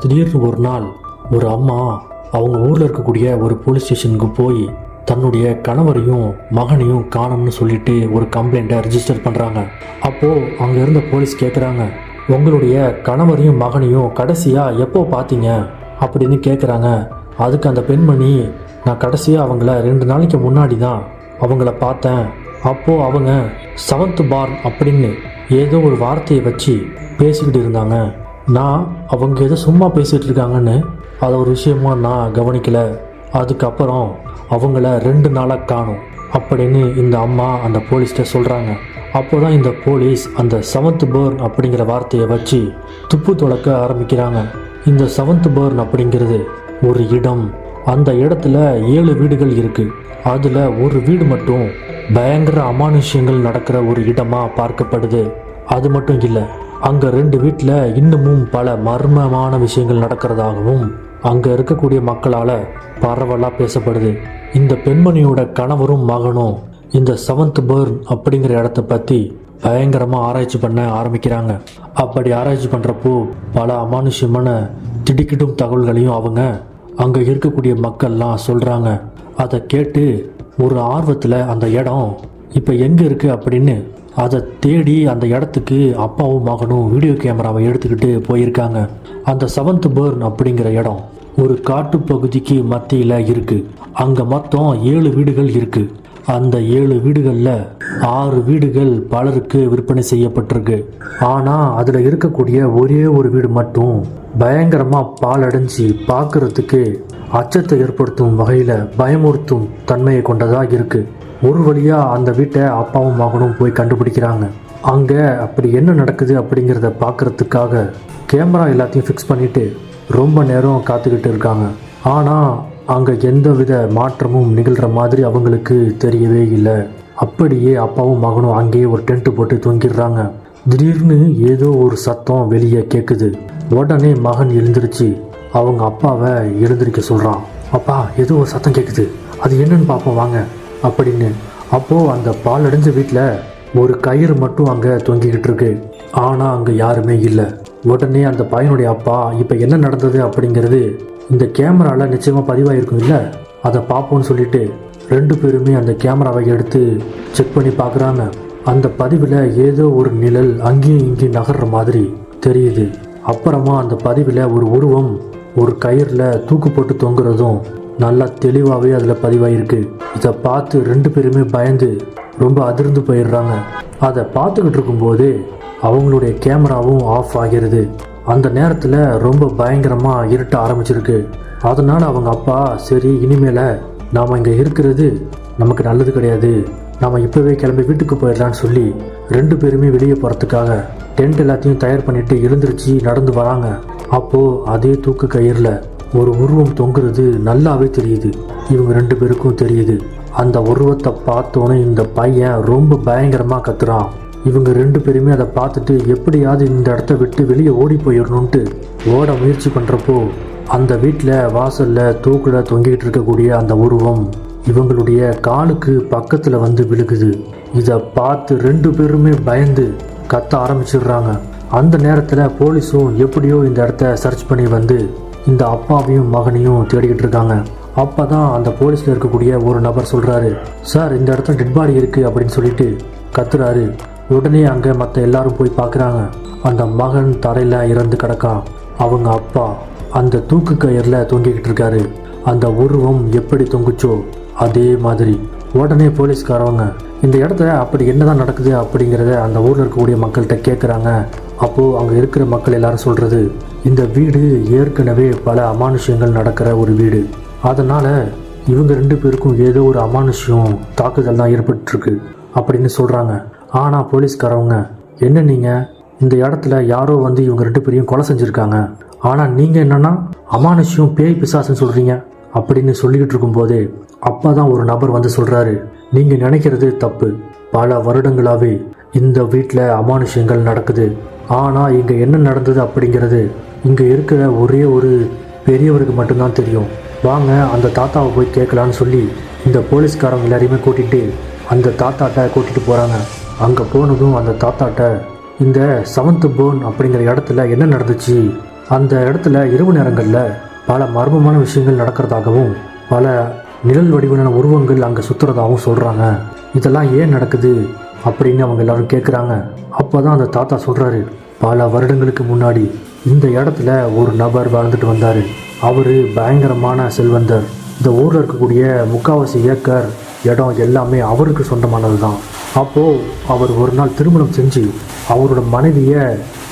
திடீர்னு ஒரு நாள் ஒரு அம்மா அவங்க ஊரில் இருக்கக்கூடிய ஒரு போலீஸ் ஸ்டேஷனுக்கு போய் தன்னுடைய கணவரையும் மகனையும் காணும்னு சொல்லிட்டு ஒரு கம்ப்ளைண்ட்டை ரிஜிஸ்டர் பண்ணுறாங்க அப்போது அங்கே இருந்த போலீஸ் கேட்குறாங்க உங்களுடைய கணவரையும் மகனையும் கடைசியாக எப்போ பார்த்தீங்க அப்படின்னு கேட்குறாங்க அதுக்கு அந்த பெண்மணி நான் கடைசியாக அவங்கள ரெண்டு நாளைக்கு முன்னாடி தான் அவங்கள பார்த்தேன். அப்போது அவங்க செவன்த் பார்ன் அப்படின்னு ஏதோ ஒரு வார்த்தையை வச்சு பேசிக்கிட்டு இருந்தாங்க. நான் அவங்க ஏதோ சும்மா பேசிகிட்டு இருக்காங்கன்னு அதை ஒரு விஷயமா நான் கவனிக்கலை. அதுக்கப்புறம் அவங்கள ரெண்டு நாளாக காணும். அப்படின்னு இந்த அம்மா அந்த போலீஸ்கிட்ட சொல்கிறாங்க அப்போ தான் இந்த போலீஸ் அந்த செவன்த் பேர்ன் அப்படிங்கிற வார்த்தையை வச்சு துப்பு துளக்க ஆரம்பிக்கிறாங்க. இந்த செவன்த் பேர்ன் அப்படிங்கிறது ஒரு இடம். அந்த இடத்துல ஏழு வீடுகள் இருக்குது அதில் ஒரு வீடு மட்டும் பயங்கர அமானுஷ்யங்கள் நடக்கிற ஒரு இடமாக பார்க்கப்படுது. அது மட்டும் இல்லை அங்கே ரெண்டு வீட்டில் இன்னமும் பல மர்மமான விஷயங்கள் நடக்கிறதாகவும் அங்கே இருக்கக்கூடிய மக்களால் பரவலாக பேசப்படுது. இந்த பெண்மணியோட கணவரும் மகனும் இந்த செவன்த் பேர்ன் அப்படிங்கிற இடத்த பற்றி பயங்கரமாக ஆராய்ச்சி பண்ண ஆரம்பிக்கிறாங்க. அப்படி ஆராய்ச்சி பண்ணுறப்போ பல அமானுஷ்யமான திடுக்கிடும் தகவல்களையும் அவங்க அங்கே இருக்கக்கூடிய மக்கள்லாம் சொல்கிறாங்க அதை கேட்டு ஒரு ஆர்வத்தில் அந்த இடம் இப்போ எங்கே இருக்குது அப்படின்னு அதை தேடி அந்த இடத்துக்கு அப்பாவும் மகனும் வீடியோ கேமராவை எடுத்துக்கிட்டு போயிருக்காங்க. அந்த செவன்த் பேர்ன் அப்படிங்கிற இடம் ஒரு காட்டு பகுதிக்கு மத்தியில் இருக்கு. அங்கே மொத்தம் ஏழு வீடுகள் இருக்கு. அந்த ஏழு வீடுகளில் ஆறு வீடுகள் பலருக்கு விற்பனை செய்யப்பட்டிருக்கு. ஆனால் அதில் இருக்கக்கூடிய ஒரே ஒரு வீடு மட்டும் பயங்கரமாக பாலடைஞ்சு பார்க்குறதுக்கு அச்சத்தை ஏற்படுத்தும் வகையில் பயமுறுத்தும் தன்மையை கொண்டதாக இருக்குது ஒரு வழியாக அந்த வீட்டை அப்பாவும் மகனும் போய் கண்டுபிடிக்கிறாங்க. அங்கே அப்படி என்ன நடக்குது அப்படிங்கிறத பார்க்குறதுக்காக கேமரா எல்லாத்தையும் ஃபிக்ஸ் பண்ணிவிட்டு ரொம்ப நேரம் காத்துக்கிட்டு இருக்காங்க. ஆனால் அங்கே எந்த வித மாற்றமும் நிகழ்கிற மாதிரி அவங்களுக்கு தெரியவே இல்லை. அப்படியே அப்பாவும் மகனும் அங்கேயே ஒரு டென்ட் போட்டு தூங்கிடுறாங்க. திடீர்னு ஏதோ ஒரு சத்தம் வெளியே கேட்குது உடனே மகன் எழுந்திருச்சு. அவங்க அப்பாவை எழுந்திருக்க சொல்கிறான் அப்பா ஏதோ ஒரு சத்தம் கேட்குது அது என்னன்னு பார்ப்போம் வாங்க. அப்படின்னு. அப்போது அந்த பால் அடைஞ்ச வீட்டில் ஒரு கயிறு மட்டும் அங்கே தொங்கிக்கிட்டு இருக்கு. ஆனால் அங்கே யாருமே இல்லை. உடனே அந்த பையனுடைய அப்பா இப்போ என்ன நடந்தது? அப்படிங்கிறது இந்த கேமராவில் நிச்சயமாக பதிவாயிருக்கும் இல்லை? அதை பார்ப்போம்னு சொல்லிட்டு ரெண்டு பேருமே அந்த கேமராவை எடுத்து செக் பண்ணி பார்க்குறாங்க. அந்த பதிவில் ஏதோ ஒரு நிழல் அங்கேயும் இங்கேயும் நகர்ற மாதிரி தெரியுது. அப்புறமா அந்த பதிவில் ஒரு உருவம் ஒரு கயிறில் தூக்கு போட்டு தொங்குறதும் நல்லா தெளிவாகவே அதில் பதிவாயிருக்கு. இதை பார்த்து ரெண்டு பேருமே பயந்து ரொம்ப அதிர்ந்து போயிடுறாங்க. அதை பார்த்துக்கிட்டு இருக்கும்போது அவங்களுடைய கேமராவும் ஆஃப் ஆகிறது. அந்த நேரத்தில் ரொம்ப பயங்கரமாக இருட்ட ஆரம்பிச்சிருக்கு. அதனால் அவங்க அப்பா சரி இனிமேல் நாம் இங்கே இருக்கிறது நமக்கு நல்லது கிடையாது. நாம் இப்போவே கிளம்பி வீட்டுக்கு போயிடலான்னு சொல்லி ரெண்டு பேருமே வெளியே போகிறதுக்காக டென்ட் எல்லாத்தையும் தயார் பண்ணிட்டு எழுந்திருச்சு நடந்து வராங்க. அப்போது அதே தூக்கு கயிறில் ஒரு உருவம் தொங்குறது நல்லாவே தெரியுது. இவங்க ரெண்டு பேருக்கும் தெரியுது. அந்த உருவத்தை பார்த்தோன்னே இந்த பையன் ரொம்ப பயங்கரமாக கத்துறான். இவங்க ரெண்டு பேருமே அதை பார்த்துட்டு எப்படியாவது இந்த இடத்த விட்டு வெளியே ஓடி போயிடணுன்ட்டு ஓட முயற்சி பண்ணுறப்போ அந்த வீட்டில் வாசலில் தூக்கில் தொங்கிக்கிட்டு இருக்கக்கூடிய அந்த உருவம் இவங்களுடைய காலுக்கு பக்கத்தில் வந்து விழுகுது. இதை பார்த்து ரெண்டு பேருமே பயந்து கத்த ஆரம்பிச்சிடுறாங்க. அந்த நேரத்தில் போலீஸும் எப்படியோ இந்த இடத்த சர்ச் பண்ணி வந்து இந்த அப்பாவையும் மகனையும் தேடிக்கிட்டு இருக்காங்க. அப்போ தான் அந்த போலீஸில் இருக்கக்கூடிய ஒரு நபர் சொல்கிறாரு சார் இந்த இடத்துல டெட் பாடி இருக்குது அப்படின்னு சொல்லிட்டு கத்துறாரு. உடனே அங்கே மற்ற எல்லாரும் போய் பார்க்குறாங்க அந்த மகன் தரையில் இறந்து கிடக்கான் அவங்க அப்பா அந்த தூக்கு கயிறில் தொங்கிக்கிட்டு இருக்காரு. அந்த உருவம் எப்படி தொங்குச்சோ அதே மாதிரி. உடனே போலீஸ்காரவங்க இந்த இடத்துல அப்படி என்னதான் நடக்குது? அப்படிங்கிறத அந்த ஊரில் இருக்கக்கூடிய மக்கள்கிட்ட கேட்குறாங்க அப்போது அங்கே இருக்கிற மக்கள் எல்லாரும் சொல்கிறது இந்த வீடு ஏற்கனவே பல அமானுஷ்யங்கள் நடக்கிற ஒரு வீடு. அதனால் இவங்க ரெண்டு பேருக்கும் ஏதோ ஒரு அமானுஷ்யம் தாக்குதல் தான் ஏற்பட்டுருக்கு அப்படின்னு சொல்கிறாங்க ஆனால் போலீஸ்காரவங்க என்ன நீங்கள் இந்த இடத்துல யாரோ வந்து இவங்க ரெண்டு பேரையும் கொலை செஞ்சுருக்காங்க. ஆனால் நீங்கள் என்னன்னா அமானுஷ்யம் பேய் பிசாசுன்னு சொல்கிறீங்க அப்படின்னு சொல்லிக்கிட்டு இருக்கும்போதே அப்போ தான் ஒரு நபர் வந்து சொல்கிறாரு நீங்கள் நினைக்கிறது தப்பு. பல வருடங்களாகவே இந்த வீட்டில் அமானுஷ்யங்கள் நடக்குது. ஆனால் இங்கே என்ன நடந்தது அப்படிங்கிறது இங்கே இருக்கிற ஒரே ஒரு பெரியவருக்கு மட்டும்தான் தெரியும். வாங்க அந்த தாத்தாவை போய் கேட்கலான்னு சொல்லி இந்த போலீஸ்காரங்க எல்லாரையுமே கூட்டிகிட்டு அந்த தாத்தாட்ட கூட்டிகிட்டு போகிறாங்க அங்கே போனதும் அந்த தாத்தாட்ட இந்த செவன்த் போன் அப்படிங்கிற இடத்துல என்ன நடந்துச்சு? அந்த இடத்துல இரவு நேரங்களில் பல மர்மமான விஷயங்கள் நடக்கிறதாகவும் பல நிழல் வடிவிலான உருவங்கள் அங்கே சுற்றுறதாகவும் சொல்கிறாங்க இதெல்லாம் ஏன் நடக்குது? அப்படின்னு அவங்க எல்லாரும் கேட்குறாங்க அப்போ தான் அந்த தாத்தா சொல்கிறாரு பல வருடங்களுக்கு முன்னாடி இந்த இடத்துல ஒரு நபர் வாழ்ந்துட்டு வந்தார். அவர் பயங்கரமான செல்வந்தர். இந்த ஊரில் இருக்கக்கூடிய முக்காவாசி ஏக்கர் இடம் எல்லாமே அவருக்கு சொந்தமானது தான் அப்போது அவர் ஒரு நாள் திருமணம் செஞ்சு அவரோட மனைவியை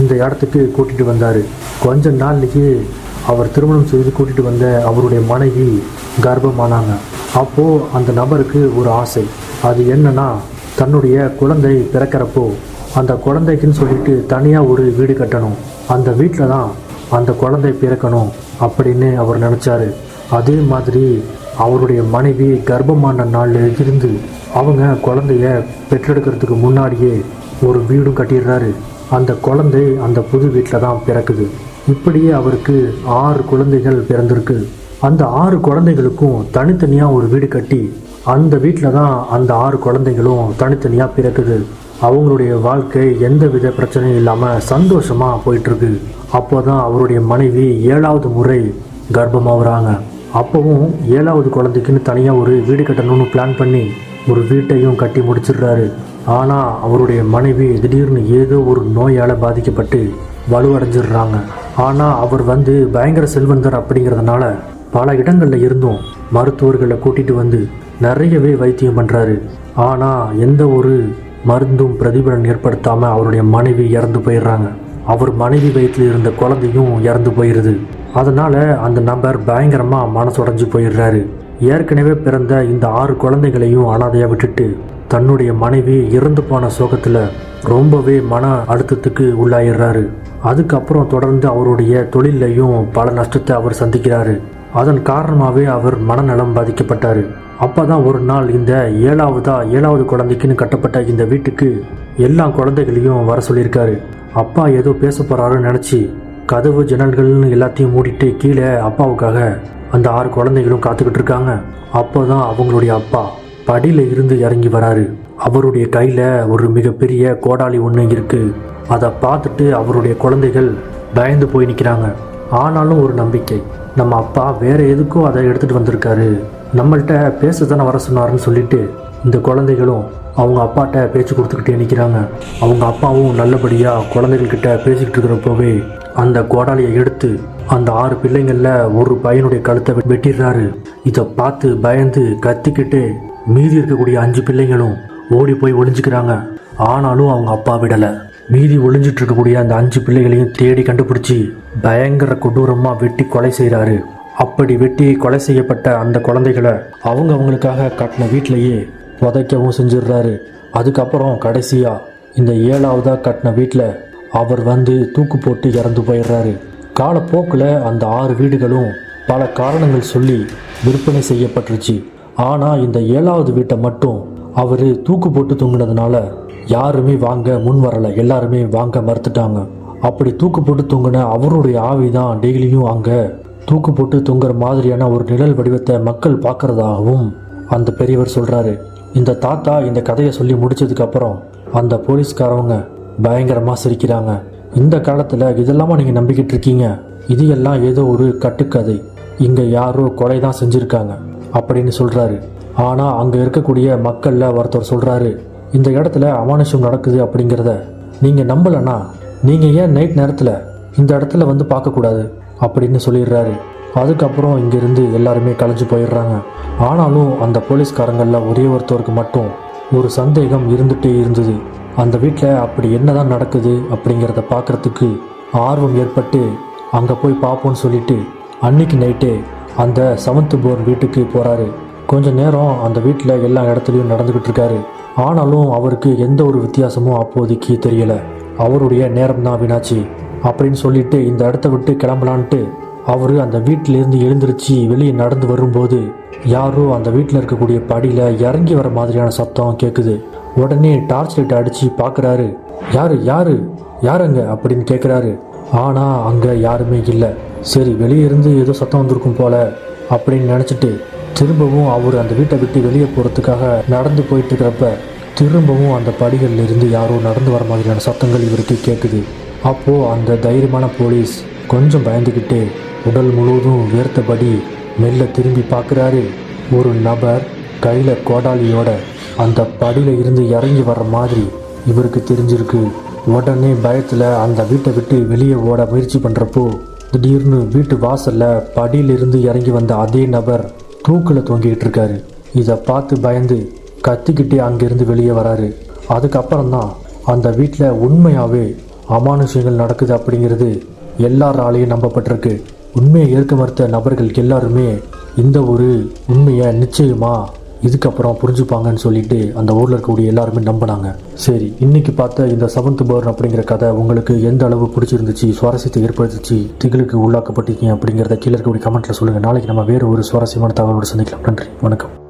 இந்த இடத்துக்கு கூட்டிகிட்டு வந்தார். கொஞ்ச நாளைக்கு அவர் திருமணம் செய்து கூட்டிகிட்டு வந்த அவருடைய மனைவி கர்ப்பமானாங்க. அப்போது அந்த நபருக்கு ஒரு ஆசை. அது என்னன்னா தன்னுடைய குழந்தை பிறக்கிறப்போ அந்த குழந்தைக்குன்னு சொல்லிட்டு தனியாக ஒரு வீடு கட்டணும். அந்த வீட்டில் தான் அந்த குழந்தை பிறக்கணும் அப்படின்னு அவர் நினச்சாரு. அதே மாதிரி அவருடைய மனைவி கர்ப்பமான நாளில் இருந்து அவங்க குழந்தைய பெற்றெடுக்கிறதுக்கு முன்னாடியே ஒரு வீடும் கட்டிடுறாரு. அந்த குழந்தை அந்த புது வீட்டில் தான் பிறக்குது. இப்படியே அவருக்கு ஆறு குழந்தைகள் பிறந்திருக்கு. அந்த ஆறு குழந்தைகளுக்கும் தனித்தனியாக ஒரு வீடு கட்டி அந்த வீட்டில் தான் அந்த ஆறு குழந்தைகளும் தனித்தனியாக பிறக்குது. அவங்களுடைய வாழ்க்கை எந்த வித பிரச்சனையும் இல்லாமல் சந்தோஷமாக போயிட்டுருக்கு. அப்போ தான் அவருடைய மனைவி ஏழாவது முறை கர்ப்பமாகறாங்க அப்போவும் ஏழாவது குழந்தைக்குன்னு தனியாக ஒரு வீடு கட்டணும்னு பிளான் பண்ணி ஒரு வீட்டையும் கட்டி முடிச்சிடுறாரு. ஆனால் அவருடைய மனைவி திடீர்னு ஏதோ ஒரு நோயால் பாதிக்கப்பட்டு வலுவடைஞ்சிடுறாங்க. ஆனால் அவர் வந்து பயங்கர செல்வந்தர் அப்படிங்கிறதுனால பல இடங்களில் இருந்தும் மருத்துவர்களை கூட்டிகிட்டு வந்து நிறையவே வைத்தியம் பண்ணுறாரு ஆனால் எந்த ஒரு மருந்தும் பிரதிபலன் ஏற்படுத்தாமல் அவருடைய மனைவி இறந்து போயிடுறாங்க. அவர் மனைவி வயிற்றில் இருந்த குழந்தையும் இறந்து போயிடுது அதனால் அந்த நபர் பயங்கரமாக மனசுடைஞ்சு போயிடுறாரு. ஏற்கனவே பிறந்த இந்த ஆறு குழந்தைகளையும் அனாதையாக விட்டுட்டு தன்னுடைய மனைவி இறந்து போன சோகத்தில் ரொம்பவே மன அழுத்தத்துக்கு உள்ளாயிடுறாரு. அதுக்கப்புறம் தொடர்ந்து அவருடைய தொழிலையும் பல நஷ்டத்தை அவர் சந்திக்கிறாரு. அதன் காரணமாகவே அவர் மனநலம் பாதிக்கப்பட்டார். அப்போ தான் ஒரு நாள் இந்த ஏழாவதா ஏழாவது குழந்தைக்குன்னு கட்டப்பட்ட இந்த வீட்டுக்கு எல்லா குழந்தைகளையும் வர சொல்லியிருக்காரு. அப்பா ஏதோ பேச போகிறாருன்னு நினச்சி கதவு ஜன்னல்கள்னு எல்லாத்தையும் மூடிட்டு கீழே அப்பாவுக்காக அந்த ஆறு குழந்தைகளும் காத்துக்கிட்டு இருக்காங்க. அப்போ தான் அவங்களுடைய அப்பா படியில் இருந்து இறங்கி வராரு. அவருடைய கையில் ஒரு மிகப்பெரிய கோடாலி ஒன்று இருக்கு. அதை பார்த்துட்டு அவருடைய குழந்தைகள் பயந்து போய் நிற்கிறாங்க ஆனாலும் ஒரு நம்பிக்கை. நம்ம அப்பா வேற எதுக்கும் அதை எடுத்துட்டு வந்திருக்காரு. நம்மள்ட்ட பேச தானே வர சொன்னாருன்னு சொல்லிட்டு இந்த குழந்தைகளும் அவங்க அப்பாட்ட பேச்சு கொடுத்துக்கிட்டே நிற்கிறாங்க அவங்க அப்பாவும் நல்லபடியாக குழந்தைகள்கிட்ட பேசிக்கிட்டு இருக்கிறப்போவே அந்த கோடாலியை எடுத்து அந்த ஆறு பிள்ளைங்களில் ஒரு பையனுடைய கழுத்தை வெட்டிடுறாரு. இதை பார்த்து பயந்து கத்திக்கிட்டு மீதி இருக்கக்கூடிய அஞ்சு பிள்ளைங்களும் ஓடி போய் ஒளிஞ்சிக்கிறாங்க. ஆனாலும் அவங்க அப்பா விடலை. மீதி ஒளிஞ்சிட்டு இருக்கக்கூடிய அந்த அஞ்சு பிள்ளைகளையும் தேடி கண்டுபிடிச்சி பயங்கர கொடூரமாக வெட்டி கொலை செய்கிறாரு அப்படி வெட்டி கொலை செய்யப்பட்ட அந்த குழந்தைகளை அவங்க அவங்களுக்காக கட்டின வீட்டிலேயே புதைக்கவும் செஞ்சிடுறாரு. அதுக்கப்புறம் கடைசியாக இந்த ஏழாவதாக கட்டின வீட்டில் அவர் வந்து தூக்கு போட்டு இறந்து போயிடுறாரு. காலப்போக்கில் அந்த ஆறு வீடுகளும் பல காரணங்கள் சொல்லி விற்பனை செய்யப்பட்டுருச்சு. ஆனால் இந்த ஏழாவது வீட்டை மட்டும் அவர் தூக்கு போட்டு தூங்கினதுனால யாருமே வாங்க முன் வரலை. எல்லாருமே வாங்க மறுத்துட்டாங்க. அப்படி தூக்கு போட்டு தூங்கின அவருடைய ஆவி தான் டெய்லியும் அங்கே தூக்கு போட்டு தொங்குற மாதிரியான ஒரு நிழல் வடிவத்தை மக்கள் பார்க்கறதாகவும் அந்த பெரியவர் சொல்கிறாரு இந்த தாத்தா இந்த கதையை சொல்லி முடிச்சதுக்கப்புறம் அந்த போலீஸ்காரவங்க பயங்கரமாக சிரிக்கிறாங்க. இந்த காலத்தில் இதெல்லாமா நீங்கள் நம்பிக்கிட்டு இருக்கீங்க? இது எல்லாம் ஏதோ ஒரு கட்டுக்கதை. இங்கே யாரோ கொலை தான் செஞ்சுருக்காங்க அப்படின்னு சொல்கிறாரு ஆனால் அங்கே இருக்கக்கூடிய மக்களில் ஒருத்தர் சொல்கிறாரு இந்த இடத்துல அமானுஷம் நடக்குது அப்படிங்கிறத நீங்கள் நம்பலைன்னா நீங்கள் ஏன் நைட் நேரத்தில் இந்த இடத்துல வந்து பார்க்கக்கூடாது? அப்படின்னு சொல்லிடுறாரு. அதுக்கப்புறம் இங்கேருந்து எல்லாருமே கலைஞ்சு போயிடுறாங்க. ஆனாலும் அந்த போலீஸ்காரங்களில் ஒரே ஒருத்தருக்கு மட்டும் ஒரு சந்தேகம் இருந்துகிட்டே இருந்தது. அந்த வீட்டில் அப்படி என்னதான் நடக்குது அப்படிங்கிறத பார்க்குறதுக்கு ஆர்வம் ஏற்பட்டு அங்கே போய் பார்ப்போம்னு சொல்லிட்டு அன்னைக்கு நைட்டே அந்த செவன்த் போர் வீட்டுக்கு போகிறாரு கொஞ்ச நேரம் அந்த வீட்டில் எல்லா இடத்துலையும் நடந்துக்கிட்டு இருக்காரு. ஆனாலும் அவருக்கு எந்த ஒரு வித்தியாசமும் அப்போதைக்கு தெரியலை. அவருடைய நேரம் தான் வீணாச்சு. அப்படின்னு சொல்லிட்டு இந்த இடத்த விட்டு கிளம்பலான்ட்டு அவர் அந்த வீட்டிலேருந்து எழுந்திருச்சு வெளியே நடந்து வரும்போது யாரோ அந்த வீட்டில் இருக்கக்கூடிய படியில் இறங்கி வர மாதிரியான சத்தம் கேட்குது உடனே டார்ச் லைட் அடித்து பார்க்குறாரு யாரு யாரு? யாருங்க? அப்படின்னு கேட்குறாரு ஆனால் அங்கே யாருமே இல்லை. சரி வெளியே இருந்து ஏதோ சத்தம் வந்திருக்கும் போல அப்படின்னு நினச்சிட்டு திரும்பவும் அவர் அந்த வீட்டை விட்டு வெளியே போகிறதுக்காக நடந்து போயிட்டு இருக்கிறப்ப திரும்பவும் அந்த படிகளிலிருந்து யாரோ நடந்து வர மாதிரியான சத்தங்கள் இவருக்கு கேட்குது அப்போது அந்த தைரியமான போலீஸ் கொஞ்சம் பயந்துக்கிட்டு உடல் முழுவதும் வேர்த்தபடி மெல்ல திரும்பி பார்க்குறாரு. ஒரு நபர் கையில் கோடாலியோட அந்த படியில் இருந்து இறங்கி வர்ற மாதிரி இவருக்கு தெரிஞ்சிருக்கு. உடனே பயத்தில் அந்த வீட்டை விட்டு வெளியே ஓட முயற்சி பண்ணுறப்போ திடீர்னு வீட்டு வாசலில் படியிலிருந்து இறங்கி வந்த அதே நபர் தூக்கில் தொங்கிட்டு இருக்காரு. இதை பார்த்து பயந்து கத்திக்கிட்டே அங்கேருந்து வெளியே வராரு. அதுக்கப்புறம் தான் அந்த வீட்டில் உண்மையாகவே அமானுஷங்கள் நடக்குது அப்படிங்கிறது எல்லாராலையும் நம்பப்பட்டிருக்கு. உண்மையை ஏற்க மறுத்த நபர்கள் எல்லாருமே இந்த ஒரு உண்மையை நிச்சயமா இதுக்கப்புறம் புரிஞ்சுப்பாங்கன்னு சொல்லிட்டு அந்த ஊரில் இருக்கக்கூடிய எல்லாருமே நம்பினாங்க. சரி இன்னைக்கு பார்த்த இந்த செவன்த் பர்ன் அப்படிங்கிற கதை உங்களுக்கு எந்த அளவு பிடிச்சிருந்துச்சு சுவாரஸ்யத்தை ஏற்படுத்திச்சு திகிலுக்கு உள்ளாக்கப்பட்டிருக்கீங்க அப்படிங்கிறத கீழே இருக்கக்கூடிய கமெண்ட்டில் சொல்லுங்கள் நாளைக்கு நம்ம வேறு ஒரு சுவாரஸ்யமான தகவலோடு சந்திக்கலாம். நன்றி வணக்கம்.